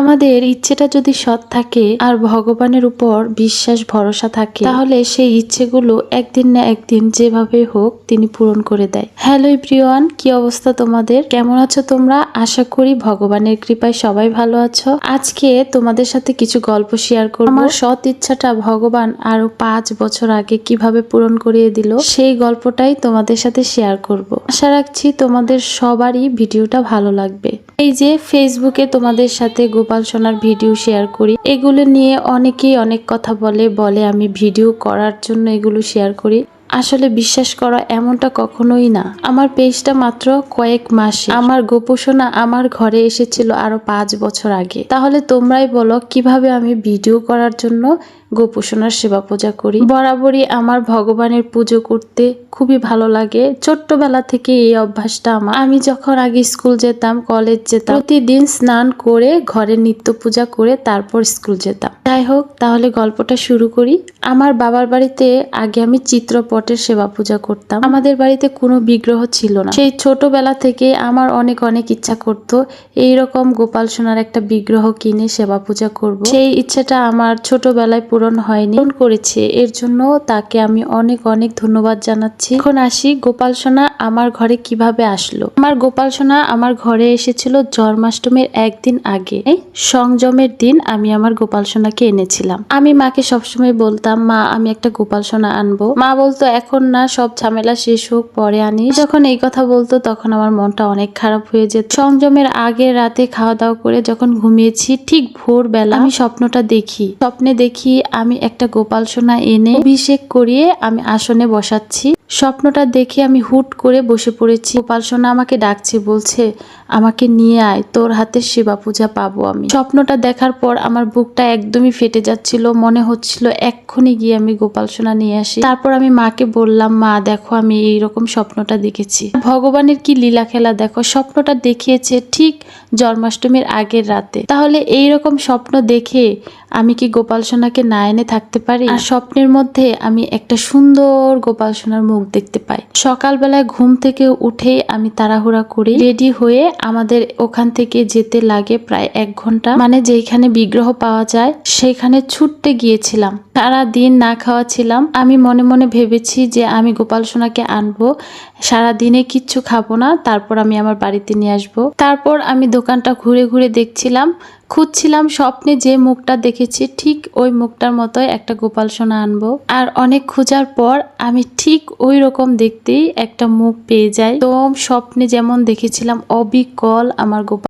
আমাদের ইচ্ছেটা যদি সৎ থাকে আর ভগবানের উপর বিশ্বাস, ভরসা থাকে, তাহলে সেই ইচ্ছেগুলো একদিন না একদিন যেভাবে হোক তিনি পূরণ করে দেয়। হ্যালো প্রিয়ান কি অবস্থা তোমাদের? কেমন আছো তোমরা? আশা করি ভগবানের কৃপায় সবাই ভালো আছো। আজকে তোমাদের সাথে কিছু গল্প শেয়ার করব। আমার সৎ ইচ্ছাটা ভগবান আরও পাঁচ বছর আগে কীভাবে পূরণ করিয়ে দিল, সেই গল্পটাই তোমাদের সাথে শেয়ার করব। আশা রাখছি তোমাদের সবারই ভিডিওটা ভালো লাগবে। এই যে ফেসবুকে তোমাদের সাথে গোপাল সোনার ভিডিও শেয়ার করি। এগুলো নিয়ে অনেকেই অনেক কথা বলে বলে আমি ভিডিও করার জন্য এগুলো শেয়ার করি। আসলে বিশ্বাস করা এমনটা কখনোই না। আমার পেজটা মাত্র কয়েক মাসে। আমার গোপোষণা আমার ঘরে এসেছিল আরও পাঁচ বছর আগে। তাহলে তোমরাই বলো, কীভাবে আমি ভিডিও করার জন্য গোপোষণার সেবা পূজা করি? বরাবরই আমার ভগবানের পুজো করতে খুবই ভালো লাগে। ছোট্টবেলা থেকে এই অভ্যাসটা আমার। আমি যখন আগে স্কুল যেতাম, কলেজ যেতাম, প্রতিদিন স্নান করে ঘরে নিত্য পূজা করে তারপর স্কুল যেতাম। যাই হোক, তাহলে গল্পটা শুরু করি। আমার বাবার বাড়িতে আগে আমি চিত্রপটের সেবা পূজা করতাম। আমাদের বাড়িতে কোনো বিগ্রহ ছিল না। সেই ছোটবেলা থেকে আমার অনেক অনেক ইচ্ছা করতো এইরকম গোপাল সোনার একটা বিগ্রহ কিনে সেবা পূজা করব। সেই ইচ্ছাটা আমার ছোটবেলায় পূরণ হয়নি। পূরণ করেছে। এর জন্য তাকে আমি অনেক অনেক ধন্যবাদ জানাচ্ছি। এখন আসি, গোপাল সোনা আমার ঘরে কীভাবে আসলো? আমার গোপাল সোনা আমার ঘরে এসেছিল জন্মাষ্টমীর একদিন আগে। সংযমের দিন আমি আমার গোপাল সোনাকে এনেছিলাম। আমি মাকে সবসময় বলতাম, মা, আমি একটা গোপাল সোনা আনব। মা বলতো এখন না সব ঝামেলা শেষ হোক, পরে আনি। যখন এই কথা বলতো, তখন আমার মনটা অনেক খারাপ হয়ে যেত। সংযমের আগে রাতে খাওয়া দাওয়া করে যখন ঘুমিয়েছি, ঠিক ভোরবেলা আমি স্বপ্নটা দেখি। স্বপ্নে দেখি আমি একটা গোপাল সোনা এনে অভিষেক করিয়ে আমি আসনে বসাচ্ছি। স্বপ্নটা দেখে আমি হুট করে বসে পড়েছি। গোপাল সোনা আমাকে ডাকছে, বলছে, আমাকে নিয়ে আয়, তোর হাতে সেবা পূজা পাবো আমি। স্বপ্নটা দেখার পর আমার বুকটা একদমই ফেটে যাচ্ছিল, মনে হচ্ছিল এক্ষুনি গিয়ে আমি গোপাল সোনা নিয়ে আসি। তারপর আমি মাকে বললাম, মা, দেখো, আমি এই রকম স্বপ্নটা দেখেছি। ভগবানের কি লীলা খেলা, দেখো, স্বপ্নটা দেখিয়েছে ঠিক জন্মাষ্টমীর আগের রাতে। তাহলে এই রকম স্বপ্ন দেখে আমি কি গোপাল সোনাকে না এনে থাকতে পারি? আর স্বপ্নের মধ্যে আমি একটা সুন্দর গোপাল সোনার মুখ দেখতে পাই। সকালবেলায় ঘুম থেকে উঠে আমি তাড়াহুড়া করি। রেডি হয়ে আমাদের ওখান থেকে যেতে লাগে প্রায় এক ঘণ্টা। মানে যেখানে বিগ্রহ পাওয়া যায়, সেখানে ছুটতে গিয়েছিলাম। সারা দিন না খাওয়া ছিলাম আমি মনে মনে ভেবেছি যে আমি গোপাল সোনাকে আনব। সারা দিনে কিচ্ছু খাব না। তারপর আমি আমার বাড়িতে নিয়ে আসব। তারপর আমি দোকানটা ঘুরে ঘুরে দেখছিলাম। খুঁজছিলাম স্বপ্নে যে মুখটা দেখেছি, ঠিক ওই মুখটার মতোই একটা গোপাল সোনা আনব। আর অনেক খোঁজার পর আমি ঠিক ওই রকম দেখতেই একটা মুখ পেয়ে যাই। তো স্বপ্নে যেমন দেখেছিলাম, অবিকল আমার গোপাল